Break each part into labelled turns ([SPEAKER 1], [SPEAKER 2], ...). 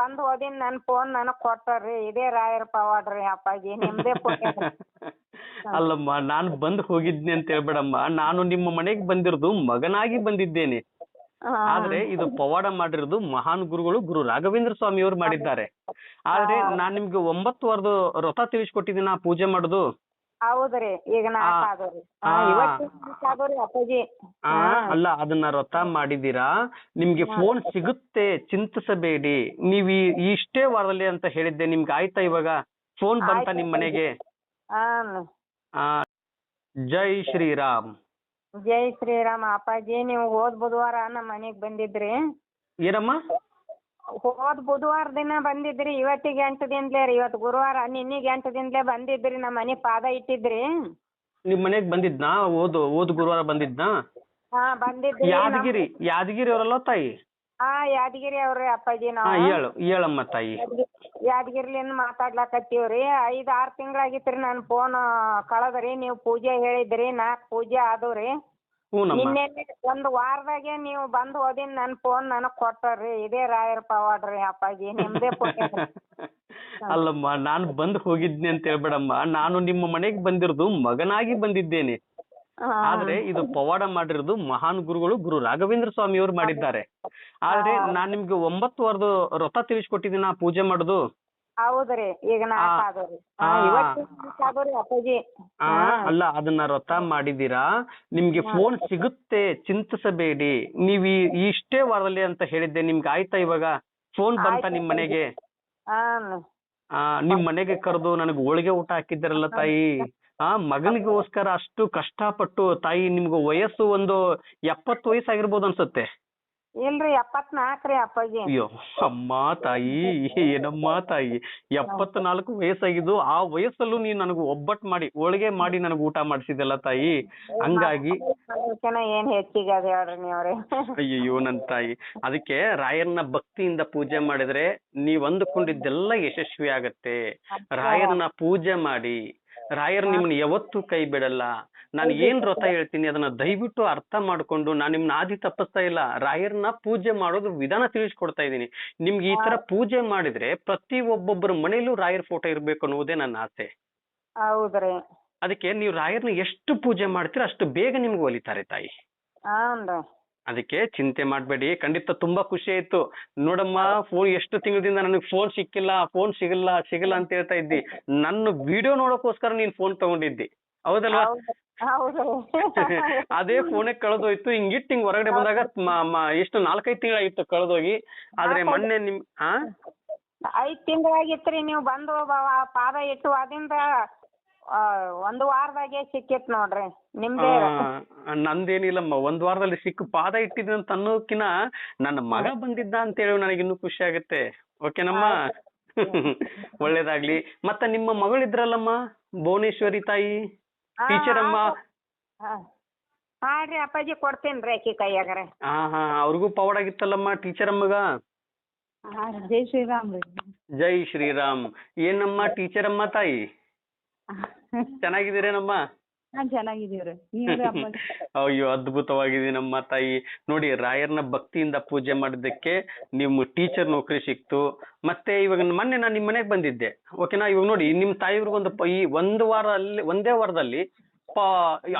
[SPEAKER 1] ಬಂದ್ ಹೋದಿನ್ ನನ್ ಫೋನ್ ನನಗ್ ಕೊಟ್ಟರ್ರಿ ಇದೇ ರಾಯರ ಪವಾಡ್ರಿ ಅಪ್ಪಾಜಿ ನಿಮ್ದೇ ಫೋನ್
[SPEAKER 2] ಅಲ್ಲಮ್ಮ ನಾನು ಬಂದ್ ಹೋಗಿದ್ನಿ ಅಂತ ಹೇಳ್ಬೇಡಮ್ಮ. ನಾನು ನಿಮ್ಮ ಮನೆಗೆ ಬಂದಿರೋದು ಮಗನಾಗಿ ಬಂದಿದ್ದೇನೆ. ಆದ್ರೆ ಇದು ಪವಾಡ ಮಾಡಿರೋದು ಮಹಾನ್ ಗುರುಗಳು ಗುರು ರಾಘವೇಂದ್ರ ಸ್ವಾಮಿಯವರು ಮಾಡಿದ್ದಾರೆ. ಆದ್ರೆ ನಾನ್ ನಿಮ್ಗೆ ಒಂಬತ್ತು ವಾರದ ವ್ರತ ತಿಳಿಸ್ಕೊಟ್ಟಿದ್ದೀನ ಪೂಜೆ ಮಾಡೋದು.
[SPEAKER 1] ಹೌದ್ರಿ ಈಗ ನಾಲ್ಕು
[SPEAKER 2] ಆ,
[SPEAKER 1] ಆದವ್ರಿ
[SPEAKER 2] ಆ.
[SPEAKER 1] ಇವತ್ತು ಆದವ್ರಿ ಅಪ್ಪಾಜಿ.
[SPEAKER 2] ಆ, ಅಲ್ಲ ಅದನ್ನ ವ್ರತ ಮಾಡಿದೀರಾ ನಿಮ್ಗೆ ಫೋನ್ ಸಿಗುತ್ತೆ ಚಿಂತಿಸಬೇಡಿ. ನೀವ್ ಈ- ಇಷ್ಟೇ ವಾರದಲ್ಲಿ ಅಂತ ಹೇಳಿದ್ದೆ ನಿಮ್ಗೆ ಆಯ್ತಾ ಇವಾಗ? ಫೋನ್ ಬಂತ
[SPEAKER 1] ಆಯ್ತು.
[SPEAKER 2] ನಿಮ್ ಮನೆಗೆ?
[SPEAKER 1] ಆ
[SPEAKER 2] ಆ ಜೈ ಶ್ರೀರಾಮ್.
[SPEAKER 1] ಜೈ ಶ್ರೀರಾಮ ಅಪ್ಪಾಜಿ ನೀವು ಹೋದ್ ಬುಧವಾರ ನಮ್ಮ ಮನೆಗ್ ಬಂದಿದ್ರಿ.
[SPEAKER 2] ಏನಮ್ಮ?
[SPEAKER 1] ಹೋದ್ ಬುಧವಾರ ದಿನ ಬಂದಿದ್ರಿ ಇವತ್ತಿಗೆ ಎಂಟು ದಿನಲೇ ರೀ ಇವತ್ತು ಗುರುವಾರ ನಿನ್ನೆಗೆ ಎಂಟು ದಿನಲೇ ಬಂದಿದ್ರಿ ನಮ್ಮ ಮನೆ ಪಾದ ಇಟ್ಟಿದ್ರಿ.
[SPEAKER 2] ನಿಮ್ ಮನೆಗ್ ಬಂದಿದ್ನಾ? ಓದು ಓದ್ ಗುರುವಾರ ಬಂದಿದ್ನಾ?
[SPEAKER 1] ಹಾ ಬಂದಿದ್ರಿ
[SPEAKER 2] ಯಾದಗಿರಿ ಯಾದಗಿರಿ ಅವರಲ್ಲ ತಾಯಿ?
[SPEAKER 1] ಹಾ ಯಾದಗಿರಿ ಅವ್ರಿ ಅಪ್ಪಾಜಿ
[SPEAKER 2] ಹಾ
[SPEAKER 1] ನಾವು
[SPEAKER 2] ಹೇಳು ಹೇಳಮ್ಮ ತಾಯಿ.
[SPEAKER 1] ಯಾದಗಿರಿಲಿಂದ ಮಾತಾಡ್ಲಾಕತ್ತೀವ್ರಿ. ಐದ್ ಆರ್ ರೀ ನನ್ ಫೋನ್ ಕಳದ್ರಿ ನೀವು ಪೂಜೆ ಹೇಳಿದ್ರಿ ನಾಲ್ಕು ಪೂಜೆ ಆದವ್ರಿ.
[SPEAKER 2] ಹ್ಞೂನಮ್ಮ
[SPEAKER 1] ನಿನ್ನೆ ಒಂದ್ ವಾರದಾಗೆ ನೀವು ಬಂದ್ ಹೋದಿನ್ ನನ್ ಫೋನ್ ನನಗ್ ಕೊಟ್ಟರ್ರಿ. ಇದೇ ರಾಯರ ಪವಾಡ್ರಿ ಅಪ್ಪಾಜಿ. ನಿಮ್ದೇ ಫೋನ್
[SPEAKER 2] ಅಲ್ಲಮ್ಮ ನಾನು ಬಂದ್ ಹೋಗಿದ್ನಿ ಅಂತ ಹೇಳ್ಬೇಡಮ್ಮ. ನಾನು ನಿಮ್ಮ ಮನೆಗೆ ಬಂದಿರೋದು ಮಗನಾಗಿ ಬಂದಿದ್ದೇನೆ. ಆದ್ರೆ ಇದು ಪವಾಡ ಮಾಡಿರೋದು ಮಹಾನ್ ಗುರುಗಳು ಗುರು ರಾಘವೇಂದ್ರ ಸ್ವಾಮಿಯವರು ಮಾಡಿದ್ದಾರೆ. ಆದ್ರೆ ನಾನ್ ನಿಮ್ಗೆ ಒಂಬತ್ತು ವಾರದ ವ್ರತ ಆ ಪೂಜೆ ಮಾಡೋದು.
[SPEAKER 1] ಹೌದ್ರಿ ಈಗ ನಾಲ್ಕ್
[SPEAKER 2] ಆ.
[SPEAKER 1] ಆದವ್ರಿ
[SPEAKER 2] ಆ.
[SPEAKER 1] ಇವತ್ತು ಆದವ್ರಿ ಅಪ್ಪಾಜಿ.
[SPEAKER 2] ಆ ಅಲ್ಲ ಅದನ್ನ ವ್ರತ ಮಾಡಿದೀರಾ ನಿಮ್ಗೆ ಫೋನ್ ಸಿಗುತ್ತೆ ಚಿಂತಿಸಬೇಡಿ. ನೀವ್ ಈ- ಇಷ್ಟೇ ವಾರದಲ್ಲಿ ಅಂತ ಹೇಳಿದ್ದೆ ನಿಮ್ಗೆ ಆಯ್ತಾ ಇವಾಗ? ಫೋನ್ ಬಂತ
[SPEAKER 1] ಆಯ್ತು.
[SPEAKER 2] ನಿಮ್ ಮನೆಗೆ? ಆ ನಿಮ್ ಮನೆಗೆ ಕರೆದು ನನಗೆ ಹೋಳಿಗೆ ಊಟ ಹಾಕಿದ್ದಾರಲ್ಲ ತಾಯಿ? ಆ ಮಗನಿಗೋಸ್ಕರ ಅಷ್ಟು ಕಷ್ಟಪಟ್ಟು ತಾಯಿ ನಿಮ್ಗೆ ವಯಸ್ಸು ಒಂದು ಎಪ್ಪತ್ತು ವಯಸ್ಸಾಗಿರ್ಬೋದು ಅನ್ಸುತ್ತೆ.
[SPEAKER 1] ಇಲ್ರಿ ಎಪ್ಪತ್ನಾಲ್ಕ್ರಿ ಅಪ್ಪಾಜಿ.
[SPEAKER 2] ಅಯ್ಯೋ ಅಮ್ಮ ತಾಯಿ ಏನಮ್ಮ ತಾಯಿ. ಎಪ್ಪತ್ನಾಲ್ಕು ವಯಸ್ಸಾಗಿದ್ದು ಆ ವಯಸ್ಸಲ್ಲೂ ನೀನ್ ನನಗೆ ಒಬ್ಬಟ್ ಮಾಡಿ ಹೋಳಿಗೆ ಮಾಡಿ ನನಗೆ ಊಟ ಮಾಡಿಸಿದಲ್ಲ ತಾಯಿ. ಹಂಗಾಗಿ
[SPEAKER 1] ಏನ್ ಹೆಚ್ಚಿಗೆ ಅದ ಹೇಳ್ರಿ ನೀವ್ರಿ.
[SPEAKER 2] ಅಯ್ಯಯ್ಯೋ ನನ್ ತಾಯಿ. ಅದಕ್ಕೆ ರಾಯರನ್ನ ಭಕ್ತಿಯಿಂದ ಪೂಜೆ ಮಾಡಿದ್ರೆ ನೀವ್ ಅಂದುಕೊಂಡಿದ್ದೆಲ್ಲ ಯಶಸ್ವಿ ಆಗತ್ತೆ ರಾಯರನ್ನ ಪೂಜೆ ಮಾಡಿ ರಾಯರ್ ನಿಮ್ನ ಯಾವತ್ತೂ ಕೈ ಬಿಡಲ್ಲ. ನಾನು ಏನ್ ವ್ರತ ಹೇಳ್ತೀನಿ ಅದನ್ನ ದಯವಿಟ್ಟು ಅರ್ಥ ಮಾಡ್ಕೊಂಡು ನಾನು ನಿಮ್ನ ಆದಿ ತಪ್ಪಿಸ್ತಾ ಇಲ್ಲ. ರಾಯರ್ನ ಪೂಜೆ ಮಾಡೋದು ವಿಧಾನ ತಿಳಿಸ್ಕೊಡ್ತಾ ಇದ್ದೀನಿ. ನಿಮ್ಗೆ ಈ ತರ ಪೂಜೆ ಮಾಡಿದ್ರೆ ಪ್ರತಿ ಒಬ್ಬೊಬ್ಬರ ಮನೇಲೂ ರಾಯರ್ ಫೋಟೋ ಇರ್ಬೇಕು ಅನ್ನೋದೇ ನನ್ನ ಆಸೆ.
[SPEAKER 1] ಹೌದ್ರಿ.
[SPEAKER 2] ಅದಕ್ಕೆ ನೀವು ರಾಯರ್ನ ಎಷ್ಟು ಪೂಜೆ ಮಾಡ್ತೀರಾ ಅಷ್ಟು ಬೇಗ ನಿಮ್ಗೆ ಒಲಿತಾರೆ ತಾಯಿ. ಅದಕ್ಕೆ ಚಿಂತೆ ಮಾಡಬೇಡಿ. ಖಂಡಿತ ತುಂಬಾ ಖುಷಿ ಆಯ್ತು. ನೋಡಮ್ಮ ಫೋನ್ ಎಷ್ಟು ತಿಂಗಳಿಂದ ನನಗೆ ಫೋನ್ ಸಿಕ್ಕಿಲ್ಲ ಫೋನ್ ಸಿಗಲ್ಲ ಸಿಗಲ್ಲ ಅಂತ ಹೇಳ್ತಾ ಇದ್ದಿ. ನನ್ನ ವಿಡಿಯೋ ನೋಡೋಕೋಸ್ಕರ ನೀನ್ ಫೋನ್ ತಗೊಂಡಿದ್ದಿ. ಹೌದಲ್ವಾ? ಅದೇ ಫೋನೇ ಕಳೆದೋಯ್ತು. ಹಿಂಗಿಟ್ಟು ಹಿಂಗ್ ಹೊರಗಡೆ ಬಂದಾಗ ಎಷ್ಟು ನಾಲ್ಕೈದು ತಿಂಗಳಾಗಿತ್ತು ಕಳೆದೋಗಿ. ಆದ್ರೆ ಮೊನ್ನೆ ನಿಮ್ ಆ?
[SPEAKER 1] ಐದ್ ತಿಂಗಳಾಗಿತ್ರಿ ನೀವು ಬಂದು ಪಾದ ಇಟ್ಟು ಅದಿಂದ ಆ, ಒಂದು ವಾರದಾಗೆ ಸಿಕ್ಕಿತ್ ನೋಡ್ರಿ ನಿಮ್ದೇ
[SPEAKER 2] ಆ, ನಂದೇನಿಲ್ಲಮ್ಮ ಒಂದ್ ವಾರದಲ್ಲಿ ಸಿಕ್ಕು ಪಾದ ಇಟ್ಟಿದ್ದೀನಿ ಅಂತ ಅನ್ನೋಕಿನ ನನ್ನ ಮಗ ಬಂದಿದ್ದ ಅಂತ ಹೇಳಿ ನನಗೆ ಇನ್ನೂ ಖುಷಿ ಆಗುತ್ತೆ. ಓಕೆನಮ್ಮ? ಒಳ್ಳೇದಾಗ್ಲಿ. ಮತ್ತೆ ನಿಮ್ಮ ಮಗಳಿದ್ರಲ್ಲಮ್ಮ ಭುವನೇಶ್ವರಿ ತಾಯಿ?
[SPEAKER 1] ಹಾ,
[SPEAKER 2] ಟೀಚರ್ ಅಮ್ಮ
[SPEAKER 1] ಹಾ. ಹಾಡ್ರಿ ಅಪ್ಪಾಜಿ ಕೊಡ್ತೇನ್ರಿ ಆಕಿ ಕೈಯಾಗರೆ.
[SPEAKER 2] ಹಾ ಹಾ ಅವ್ರಿಗೂ ಪವಾಡ ಆಗಿತ್ತಲ್ಲಮ್ಮ ಟೀಚರ್ ಅಮ್ಮಗ
[SPEAKER 1] ಜೈ ಶ್ರೀರಾಮ್ ರೀ.
[SPEAKER 2] ಜೈ ಶ್ರೀರಾಮ್. ಏನಮ್ಮ ಟೀಚರ್ ಅಮ್ಮ ತಾಯಿ? ಚೆನ್ನಾಗಿದ್ದೀರೇನಮ್ಮ?
[SPEAKER 1] ಹಾ ಚೆನ್ನಾಗಿದೀವ್ರಿ ನೀವ್ರಿ ಅಪ್ಪಾಜಿ
[SPEAKER 2] ಅಯ್ಯೋ ಅದ್ಭುತವಾಗಿದೀನಮ್ಮ ತಾಯಿ. ನೋಡಿ ರಾಯರ್ನ ಭಕ್ತಿಯಿಂದ ಪೂಜೆ ಮಾಡಿದ್ದಕ್ಕೆ ನಿಮ್ಮ ಟೀಚರ್ ನೌಕರಿ ಸಿಕ್ತು. ಮತ್ತೆ ಇವಾಗ ಮೊನ್ನೆ ನಾನು ನಿಮ್ಮ ಮನೆಗೆ ಬಂದಿದ್ದೆ. ಓಕೆನಾ ಇವಾಗ ನೋಡಿ ನಿಮ್ಮ ತಾಯಿವ್ರಿಗೊಂದು ಪ- ಈ ಒಂದು ವಾರ ಅಲ್ಲಿ ಒಂದೇ ವಾರದಲ್ಲಿ ಪ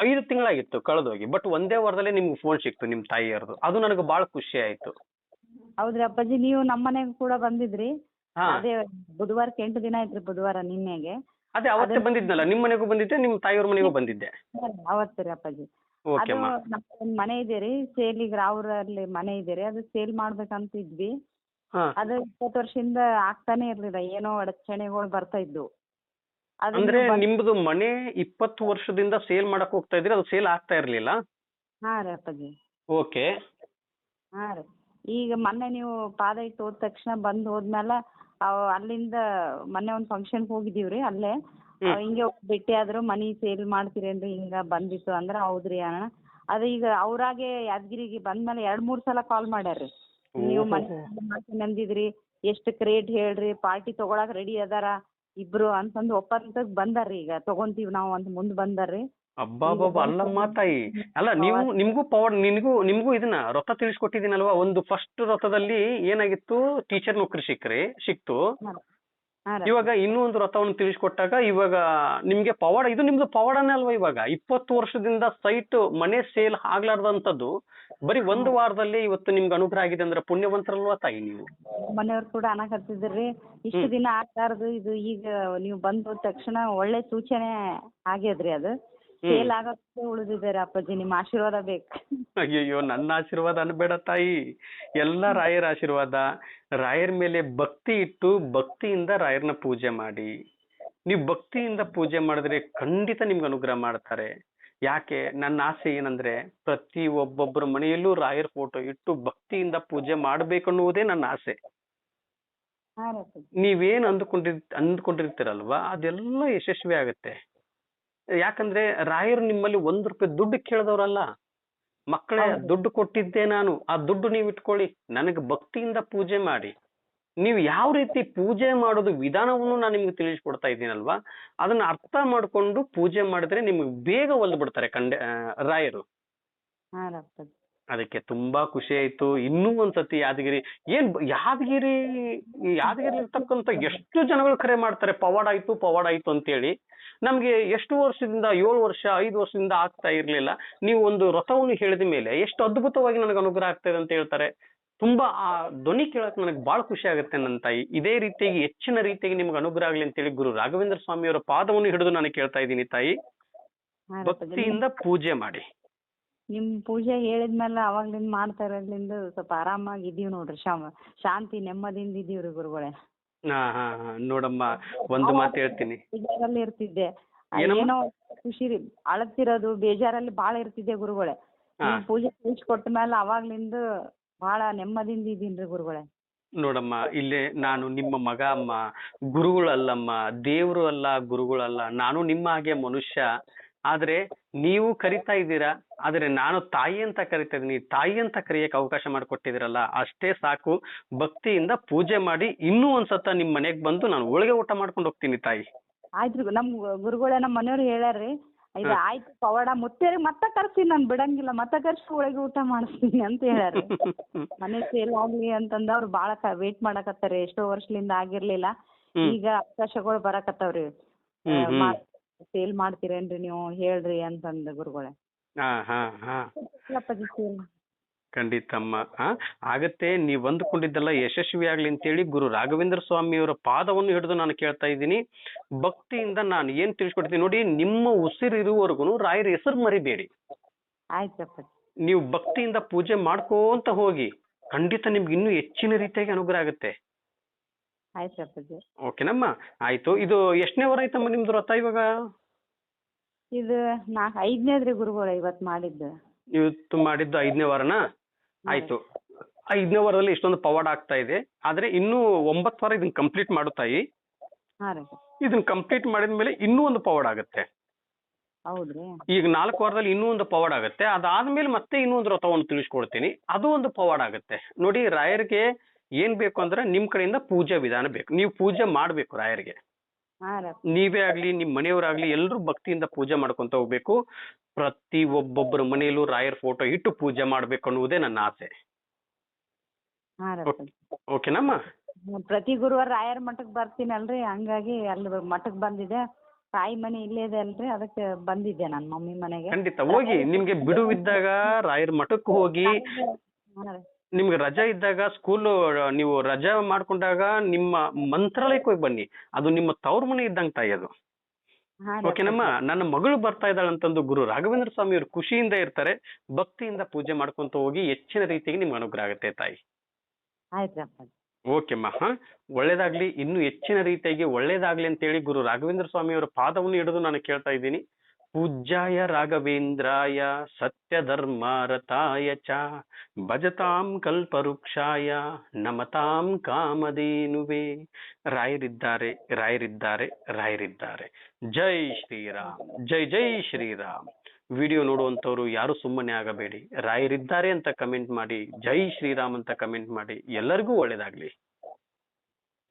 [SPEAKER 2] ಐದು ತಿಂಗಳಾಗಿತ್ತು ಕಳೆದೋಗಿ. ಬಟ್ ಒಂದೇ ವಾರದಲ್ಲಿ ನಿಮ್ಗೆ ಫೋನ್ ಸಿಕ್ತು ನಿಮ್ಮ ತಾಯಿಯವ್ರದ್ದು. ಅದು ನನಗೆ ಬಹಳ ಖುಷಿ ಆಯ್ತು.
[SPEAKER 3] ಹೌದ್ರಿ ಅಪ್ಪಾಜಿ ನೀವು ನಮ್ಮ ಮನೆಗೆ ಕೂಡ ಬಂದಿದ್ರಿ.
[SPEAKER 2] ಹಾ.
[SPEAKER 3] ಅದೇ ಬುಧವಾರಕ್ಕೆ ಎಂಟು ದಿನ ಆಯ್ತ್ರಿ ಬುಧವಾರ ನಿನ್ನೆಗೆ.
[SPEAKER 2] ಅದೇ ಅವತ್ತೇ ಬಂದಿದ್ನಲ್ಲ ನಿಮ್ಮ ಮನೆಗೂ ಬಂದಿದ್ದೆ ನಿಮ್ಮ ತಾಯಿಯವ್ರ ಮನೆಗೂ ಬಂದಿದ್ದೆ.
[SPEAKER 3] ಅವತ್ತು ರೀ ಅಪ್ಪಾಜಿ. ಅದು ನಮ್ದೊಂದ್ ಮನೆ ಇದೆ ರೀ ಸೇಲ್ ಈಗ ರಾವ್ರಲ್ಲಿ ಮನೆ ಇದೆ ರೀ ಅದು ಸೇಲ್ ಮಾಡ್ಬೇಕಂತ ಇದ್ವಿ
[SPEAKER 2] ಹಾ.
[SPEAKER 3] ಅದು ಇಪ್ಪತ್ತು ವರ್ಷದಿಂದ ಆಗ್ತಾನೆ ಇರ್ಲಿಲ್ಲ ಏನೋ ಅಡಚಣೆಗಳು ಬರ್ತಾ ಇದ್ವು. ಅದು
[SPEAKER 2] ಅಂದ್ರೆ
[SPEAKER 3] ಬಂದ್-
[SPEAKER 2] ನಿಮ್ದು ಮನೆ ಇಪ್ಪತ್ತು ವರ್ಷದಿಂದ ಸೇಲ್ ಮಾಡಕ್ ಹೋಗ್ತಾ ಇದ್ರಿ ಅದು ಸೇಲ್ ಆಗ್ತಾ ಇರ್ಲಿಲ್ಲ?
[SPEAKER 3] ಹಾ ರೀ ಅಪ್ಪಾಜಿ.
[SPEAKER 2] ಓಕೆ
[SPEAKER 3] ಹಾ ರೀ. ಈಗ ಮೊನ್ನೆ ನೀವು ಪಾದ ಇಟ್ಟು ಹೋದ ತಕ್ಷಣ ಬಂದ್ ಹೋದ್ಮೇಲೆ ಅವ್ ಅಲ್ಲಿಂದ ಮೊನ್ನೆ ಒಂದ್ ಫಂಕ್ಷನ್ ಹೋಗಿದೀವ್ರಿ ಅಲ್ಲೇ.
[SPEAKER 2] ಹಿಂಗೇ
[SPEAKER 3] ಅವ್ ಹಿಂಗೆ ಭೇಟಿ ಆದ್ರು ಮನಿ ಸೇಲ್ ಮಾಡ್ತೀರೇನ್ರಿ ಹಿಂಗ ಬಂದಿತ್ತು ಅಂದ್ರ ಹೌದ್ರಿ ಅಣ್ಣ. ಅದು ಈಗ ಅವ್ರಾಗೆ ಯಾದಗಿರಿಗೆ ಬಂದ್ಮೇಲೆ ಎರಡ್ ಮೂರ್ ಸಲ ಕಾಲ್ ಮಾಡ್ಯಾರ್ರಿ. ನೀವು ಮನೆ ಅಂದಿದ್ರಿ ಎಷ್ಟಕ್ ರೇಟ್ ಹೇಳ್ರಿ ಪಾರ್ಟಿ ತಗೊಳಕ್ ರೆಡಿ ಅದಾರ ಇಬ್ರು ಅಂತಂದು ಒಪ್ಪಂದಕ್ ಬಂದಾರ್ರಿ ಈಗ. ತಗೊಂತೀವಿ ನಾವು ಅಂತ ಮುಂದ್ ಬಂದಾರ್ರಿ.
[SPEAKER 2] ಅಬ್ಬಾಬಾಬ ಅಲ್ಲಮ್ಮ ತಾಯಿ ಅಲ್ಲ ನೀವು ನಿಮ್ಗೂ ಪವರ್ ನಿನ್ಗೂ ನಿಮ್ಗೂ ಇದನ್ನ ರಥ ತಿಳಿಸ್ಕೊಟ್ಟಿದ್ದೀನಲ್ವಾ? ಒಂದು ಫಸ್ಟ್ ರಥದಲ್ಲಿ ಏನಾಗಿತ್ತು? ಟೀಚರ್ ನೌಕರಿ ಸಿಕ್ಕ್ರಿ ಸಿಕ್ತು. ಇವಾಗ ಇನ್ನೂ ಒಂದು ರಥವನ್ನು ತಿಳಿಸ್ಕೊಟ್ಟಾಗ ಇವಾಗ ನಿಮ್ಗೆ ಪವಾಡ ಇದು ನಿಮ್ದು ಪವಾಡನೇ ಅಲ್ವಾ ಇವಾಗ? ಇಪ್ಪತ್ತು ವರ್ಷದಿಂದ ಸೈಟ್ ಮನೆ ಸೇಲ್ ಆಗ್ಲಾರ್ದಂತದ್ದು ಬರೀ ಒಂದು ವಾರದಲ್ಲಿ ಇವತ್ತು ನಿಮ್ಗೆ ಅನುಗ್ರಹ ಆಗಿದೆ ಅಂದ್ರೆ ಪುಣ್ಯವಂತರಲ್ವಾ ತಾಯಿ ನೀವು?
[SPEAKER 3] ಮನೆಯವ್ರು ಕೂಡ ಅನ್ನಕತ್ತಿದ್ರಿ ಇಷ್ಟು ದಿನ ಆಗ್ಲಾರ್ದು ಇದು ಈಗ ನೀವು ಬಂದ ತಕ್ಷಣ ಒಳ್ಳೆ ಸೂಚನೆ ಆಗ್ಯದ್ರಿ ಅದು. ಸೇಲ್ ಆಗೋಕೆ ಉಳಿದಿದ್ದಾರೆ ಅಪ್ಪಾಜಿ ನಿಮ್ಮ ಆಶೀರ್ವಾದ ಬೇಕು.
[SPEAKER 2] ಅಯ್ಯಯ್ಯೋ ನನ್ನ ಆಶೀರ್ವಾದ ಅನ್ಬೇಡ ತಾಯಿ. ಎಲ್ಲ ರಾಯರ ಆಶೀರ್ವಾದ. ರಾಯರ ಮೇಲೆ ಭಕ್ತಿ ಇಟ್ಟು ಭಕ್ತಿಯಿಂದ ರಾಯರನ್ನ ಪೂಜೆ ಮಾಡಿ. ನೀವು ಭಕ್ತಿಯಿಂದ ಪೂಜೆ ಮಾಡಿದ್ರೆ ಖಂಡಿತ ನಿಮ್ಗೆ ಅನುಗ್ರಹ ಮಾಡ್ತಾರೆ. ಯಾಕೆ? ನನ್ನ ಆಸೆ ಏನಂದ್ರೆ ಪ್ರತಿ ಒಬ್ಬೊಬ್ಬರ ಮನೆಯಲ್ಲೂ ರಾಯರ್ ಫೋಟೋ ಇಟ್ಟು ಭಕ್ತಿಯಿಂದ ಪೂಜೆ ಮಾಡ್ಬೇಕನ್ನುವುದೇ ನನ್ನ ಆಸೆ. ನೀವೇನ್ ಅಂದ್ಕೊಂಡಿರ್ ಅಂದ್ಕೊಂಡಿರ್ತೀರಲ್ವಾ? ಅದೆಲ್ಲ ಯಶಸ್ವಿ ಆಗುತ್ತೆ. ಯಾಕಂದ್ರೆ ರಾಯರು ನಿಮ್ಮಲ್ಲಿ ಒಂದ್ ರೂಪಾಯಿ ದುಡ್ಡು ಕೇಳಿದವರಲ್ಲ. ಮಕ್ಕಳೇ ದುಡ್ಡು ಕೊಟ್ಟಿದ್ದೆ ನಾನು. ಆ ದುಡ್ಡು ನೀವು ಇಟ್ಕೊಳ್ಳಿ. ನನಗೆ ಭಕ್ತಿಯಿಂದ ಪೂಜೆ ಮಾಡಿ. ನೀವು ಯಾವ ರೀತಿ ಪೂಜೆ ಮಾಡೋದು ವಿಧಾನವನ್ನು ನಾನು ನಿಮ್ಗೆ ತಿಳಿಸ್ಕೊಡ್ತಾ ಇದ್ದೀನಲ್ವಾ? ಅದನ್ನ ಅರ್ಥ ಮಾಡ್ಕೊಂಡು ಪೂಜೆ ಮಾಡಿದ್ರೆ ನಿಮ್ಗೆ ಬೇಗ ಒಲ್ದು ಬಿಡ್ತಾರೆ ಕಂಡೆ ರಾಯರು. ಅದಕ್ಕೆ ತುಂಬಾ ಖುಷಿ ಆಯ್ತು. ಇನ್ನೂ ಒಂದ್ಸತಿ ಯಾದಗಿರಿ ಏನ್ ಯಾದಗಿರಿ ಯಾದಗಿರಿ ಇರ್ತಕ್ಕಂತ ಎಷ್ಟು ಜನಗಳು ಕರೆ ಮಾಡ್ತಾರೆ? ಪವಾಡ ಆಯ್ತು ಪವಾಡ ಆಯ್ತು ಅಂತೇಳಿ. ನಮ್ಗೆ ಎಷ್ಟು ವರ್ಷದಿಂದ ಏಳು ವರ್ಷ ಐದು ವರ್ಷದಿಂದ ಆಗ್ತಾ ಇರಲಿಲ್ಲ. ನೀವು ಒಂದು ರಥವನ್ನು ಹೇಳಿದ ಮೇಲೆ ಎಷ್ಟು ಅದ್ಭುತವಾಗಿ ನನಗೆ ಅನುಗ್ರಹ ಆಗ್ತಾ ಇದೆ ಅಂತ ಹೇಳ್ತಾರೆ. ತುಂಬಾ ಆ ಧ್ವನಿ ಕೇಳಕ್ ನನಗೆ ಬಹಳ ಖುಷಿ ಆಗುತ್ತೆ ನನ್ನ ತಾಯಿ. ಇದೇ ರೀತಿಯಾಗಿ ಹೆಚ್ಚಿನ ರೀತಿಯಾಗಿ ನಿಮ್ಗೆ ಅನುಗ್ರಹ ಆಗಲಿ ಅಂತೇಳಿ ಗುರು ರಾಘವೇಂದ್ರ ಸ್ವಾಮಿಯವರ ಪಾದವನ್ನು ಹಿಡಿದು ನಾನು ಕೇಳ್ತಾ ಇದ್ದೀನಿ ತಾಯಿ. ಭಕ್ತಿಯಿಂದ ಪೂಜೆ ಮಾಡಿ.
[SPEAKER 3] ನಿಮ್ ಪೂಜೆ ಹೇಳಿದ್ಮೇಲೆ ಅವಾಗ್ಲಿಂದ ಮಾಡ್ತಾ ಇರೋದ್ರಿಂದ ಸ್ವಲ್ಪ ಆರಾಮಾಗಿ ಇದೀವಿ ನೋಡ್ರಿ ಶಾಮ ಶಾಂತಿ ನೆಮ್ಮದಿಯಿಂದ ಇದೀವ್ರಿ ಗುರುಗಳೇ.
[SPEAKER 2] ಹಾ ಹಾ ಹಾ. ನೋಡಮ್ಮ ಒಂದು ಮಾತು ಹೇಳ್ತೀನಿ.
[SPEAKER 3] ಬೇಜಾರಲ್ಲಿ ಇರ್ತಿದ್ದೆ.
[SPEAKER 2] ಏನಮ್ಮ?
[SPEAKER 3] ಏನೋ ಖುಷಿ ರೀ. ಅಳತಿರೋದು ಬೇಜಾರಲ್ಲಿ ಬಾಳ ಇರ್ತಿದ್ದೆ ಗುರುಗಳೇ.
[SPEAKER 2] ಹಾ.
[SPEAKER 3] ನೀವು ಪೂಜೆ ಕೊಟ್ಟ ಮೇಲೆ ಅವಾಗ್ಲಿಂದ ಬಾಳ ನೆಮ್ಮದಿಯಿಂದ ಇದೀನ್ರಿ ಗುರುಗಳೇ.
[SPEAKER 2] ನೋಡಮ್ಮ ಇಲ್ಲಿ ನಾನು ನಿಮ್ಮ ಮಗ ಅಮ್ಮ. ಗುರುಗಳಲ್ಲಮ್ಮ. ದೇವ್ರು ಅಲ್ಲ ಗುರುಗಳಲ್ಲ. ನಾನು ನಿಮ್ಮ ಹಾಗೆ ಮನುಷ್ಯ. ಆದ್ರೆ ನೀವು ಕರಿತಾ ಇದ್ದೀರಾ? ಆದ್ರೆ ನಾನು ತಾಯಿ ಅಂತ ಕರಿತಾ ಇದ್ದೀನಿ. ತಾಯಿ ಅಂತ ಕರೆಯಕ್ಕೆ ಅವಕಾಶ ಮಾಡಿಕೊಟ್ಟಿದ್ದೀರಲ್ಲ ಅಷ್ಟೇ ಸಾಕು. ಭಕ್ತಿಯಿಂದ ಪೂಜೆ ಮಾಡಿ ಇನ್ನೂ ಒಂದ್ಸತ ನಿಮ್ ಮನೆಗ್ ಬಂದು ನಾನು ಹೋಳಿಗೆ ಊಟ ಮಾಡ್ಕೊಂಡು ಹೋಗ್ತೀನಿ ತಾಯಿ.
[SPEAKER 3] ಆಯ್ತು ನಮ್ ನಮ್ಮ ಗುರುಗಳೇ ನಮ್ಮ ಮನೆಯವ್ರು ಹೇಳ್ಯಾರ್ರಿ. ಇದು ಆಯ್ತು ಪವಾಡ ಮುತ್ತೇರಿ ಮತ್ತೆ ಕರ್ಸ್ತೀನಿ ನಾನು ಬಿಡಂಗಿಲ್ಲ. ಮತ್ತೆ ಕರ್ಸಿ ಒಳಗೆ ಊಟ ಮಾಡಿಸ್ತೀನಿ ಅಂತ ಹೇಳಾರ್ರಿ ಮನೆ ಸೇಲ್ ಆಗ್ಲಿ ಅಂತಂದ ಅವ್ರು ಬಾಳ ವೇಟ್ ಮಾಡಕತ್ತಾರೆ ಎಷ್ಟೋ ವರ್ಷದಿಂದ ಆಗಿರ್ಲಿಲ್ಲ. ಈಗ ಅವಕಾಶಗಳು ಬರಕತ್ತಾವ್ರಿ. ಸೇಲ್ ಮಾಡ್ತೀರೇನ್ರಿ ನೀವು? ಹೇಳ್ರಿ ಅಂತಂದ ಗುರುಗಳೇ.
[SPEAKER 2] ಹಾ ಹಾ ಹಾ.
[SPEAKER 3] ಅಪ್ಪಾಜಿ ಸೇಲ್
[SPEAKER 2] ಖಂಡಿತಮ್ಮ. ಆ ಆಗತ್ತೆ ನೀವ್ ಅಂದುಕೊಂಡಿದ್ದೆಲ್ಲ ಯಶಸ್ವಿ ಆಗ್ಲಿ ಅಂತೇಳಿ ಗುರು ರಾಘವೇಂದ್ರ ಸ್ವಾಮಿಯವರ ಪಾದವನ್ನು ಹಿಡಿದು ನಾನು ಕೇಳ್ತಾ ಇದ್ದೀನಿ. ಭಕ್ತಿಯಿಂದ ನಾನು ಏನ್ ತಿಳಿಸ್ಕೊಡ್ತೀನಿ ನೋಡಿ ನಿಮ್ಮ ಉಸಿರಿರುವವರೆಗೂ ರಾಯರ ಹೆಸರು ಮರಿಬೇಡಿ.
[SPEAKER 3] ಆಯ್ತು ಅಪ್ಪಾಜಿ
[SPEAKER 2] ನೀವು ಭಕ್ತಿಯಿಂದ ಪೂಜೆ ಮಾಡ್ಕೋಂತ ಹೋಗಿ ಖಂಡಿತ ನಿಮ್ಗೆ ಇನ್ನೂ ಹೆಚ್ಚಿನ ರೀತಿಯಾಗಿ ಅನುಗ್ರಹ ಆಗುತ್ತೆ.
[SPEAKER 3] ಆಯ್ತು ಅಪ್ಪಾಜಿ
[SPEAKER 2] ಓಕೆನಮ್ಮ? ಆಯ್ತು. ಇದು ಎಷ್ಟನೇ ವಾರ ಆಯ್ತಮ್ಮ ನಿಮ್ದು ರಥ ಇವಾಗ?
[SPEAKER 3] ಇದು ನಾಲ್ಕು ಐದನೇದ್ರಿ ಗುರುಗಳೇ ಇವತ್ತು ಮಾಡಿದ್ದು.
[SPEAKER 2] ಇವತ್ತು ಮಾಡಿದ್ದು ಐದನೇ ವಾರನಾ? ಆಯ್ತು. ಐದನೇ ವಾರದಲ್ಲಿ ಇಷ್ಟೊಂದು ಪವಾಡ ಆಗ್ತಾ ಇದೆ. ಆದ್ರೆ ಇನ್ನೂ ಒಂಬತ್ತು ವಾರ ಇದನ್ನ ಕಂಪ್ಲೀಟ್ ಮಾಡು ತಾಯಿ.
[SPEAKER 3] ಹಾಂ ರೀ
[SPEAKER 2] ಇದನ್ನ ಕಂಪ್ಲೀಟ್ ಮಾಡಿದ್ಮೇಲೆ ಇನ್ನೂ ಒಂದು ಪವಾಡ ಆಗುತ್ತೆ.
[SPEAKER 3] ಹೌದ್ರಿ.
[SPEAKER 2] ಈಗ ನಾಲ್ಕು ವಾರದಲ್ಲಿ ಇನ್ನೂ ಒಂದು ಪವಾಡ ಆಗುತ್ತೆ. ಅದಾದ್ಮೇಲೆ ಮತ್ತೆ ಇನ್ನೂ ಒಂದು ವ್ರತವನ್ನು ತಿಳಿಸ್ಕೊಡ್ತೀನಿ. ಅದು ಒಂದು ಪವಾಡ ಆಗುತ್ತೆ. ನೋಡಿ ರಾಯರಿಗೆ ಏನ್ ಬೇಕು ಅಂದ್ರೆ ನಿಮ್ ಕಡೆಯಿಂದ ಪೂಜಾ ವಿಧಾನ ಬೇಕು. ನೀವು ಪೂಜೆ ಮಾಡ್ಬೇಕು ರಾಯರಿಗೆ. ನೀವೇ ಆಗ್ಲಿ ನಿಮ್ ಮನೆಯವರಾಗ್ಲಿ ಎಲ್ಲರೂ ಭಕ್ತಿಯಿಂದ ಪೂಜೆ ಮಾಡ್ಕೊಂತ ಹೋಗ್ಬೇಕು. ಪ್ರತಿ ಒಬ್ಬೊಬ್ಬರ ಮನೆಯಲ್ಲೂ ರಾಯರ್ ಫೋಟೋ ಇಟ್ಟು ಪೂಜೆ ಮಾಡ್ಬೇಕು ಅನ್ನುವುದೇ ನನ್ನ ಆಸೆ. ಓಕೆನಮ್ಮ?
[SPEAKER 3] ಪ್ರತಿ ಗುರುವಾರ ರಾಯರ ಮಠಕ್ ಬರ್ತೀನಲ್ರಿ ಹಂಗಾಗಿ ಅಲ್ಲಿ ಮಠಕ್ ಬಂದಿದೆ. ತಾಯಿ ಮನೆ ಇಲ್ಲೇ ಇದೆ ಅಲ್ರಿ ಅದಕ್ಕೆ ಬಂದಿದ್ದೆ ನನ್ನ ಮಮ್ಮಿ ಮನೆಗೆ.
[SPEAKER 2] ಖಂಡಿತ ಹೋಗಿ ನಿಮ್ಗೆ ಬಿಡುವಿದ್ದಾಗ ರಾಯರ ಮಠಕ್ಕೆ ಹೋಗಿ. ನಿಮ್ಗೆ ರಜಾ ಇದ್ದಾಗ ಸ್ಕೂಲ್ ನೀವು ರಜಾ ಮಾಡ್ಕೊಂಡಾಗ ನಿಮ್ಮ ಮಂತ್ರಾಲಯಕ್ಕೆ ಹೋಗಿ ಬನ್ನಿ. ಅದು ನಿಮ್ಮ ತವ್ರ ಮನೆ ಇದ್ದಂಗೆ ತಾಯಿ ಅದು. ಓಕೆನಮ್ಮ ನನ್ನ ಮಗಳು ಬರ್ತಾ ಇದ್ದಾಳೆ ಅಂತಂದು ಗುರು ರಾಘವೇಂದ್ರ ಸ್ವಾಮಿ ಅವರು ಖುಷಿಯಿಂದ ಇರ್ತಾರೆ. ಭಕ್ತಿಯಿಂದ ಪೂಜೆ ಮಾಡ್ಕೊಂತ ಹೋಗಿ ಹೆಚ್ಚಿನ ರೀತಿಯಾಗಿ ನಿಮ್ಗೆ ಅನುಗ್ರಹ ಆಗುತ್ತೆ ತಾಯಿ.
[SPEAKER 3] ಓಕೆ ಅಮ್ಮ ಅಪ್ಪಾಜಿ
[SPEAKER 2] ಓಕೆಮ್ಮ ಹಾ? ಒಳ್ಳೇದಾಗ್ಲಿ ಇನ್ನು ಹೆಚ್ಚಿನ ರೀತಿಯಾಗಿ ಒಳ್ಳೇದಾಗ್ಲಿ ಅಂತೇಳಿ ಗುರು ರಾಘವೇಂದ್ರ ಸ್ವಾಮಿ ಅವರ ಪಾದವನ್ನು ಹಿಡಿದು ನಾನು ಕೇಳ್ತಾ ಇದ್ದೀನಿ. ಪೂಜ್ಯಾಯ ರಾಘವೇಂದ್ರಾಯ ಸತ್ಯ ಧರ್ಮ ರಥಾಯ ಚ, ಭಜತಾಂ ಕಲ್ಪವೃಕ್ಷಾಯ, ನಮತಾಂ ಕಾಮಧೇನುವೆ. ರಾಯರಿದ್ದಾರೆ ರಾಯರಿದ್ದಾರೆ ರಾಯರಿದ್ದಾರೆ. ಜೈ ಶ್ರೀರಾಮ್, ಜೈ ಜೈ ಶ್ರೀರಾಮ್. ವಿಡಿಯೋ ನೋಡುವಂಥವ್ರು ಯಾರು ಸುಮ್ಮನೆ ಆಗಬೇಡಿ. ರಾಯರಿದ್ದಾರೆ ಅಂತ ಕಮೆಂಟ್ ಮಾಡಿ, ಜೈ ಶ್ರೀರಾಮ್ ಅಂತ ಕಮೆಂಟ್ ಮಾಡಿ ಎಲ್ಲರಿಗೂ ಒಳ್ಳೇದಾಗ್ಲಿ.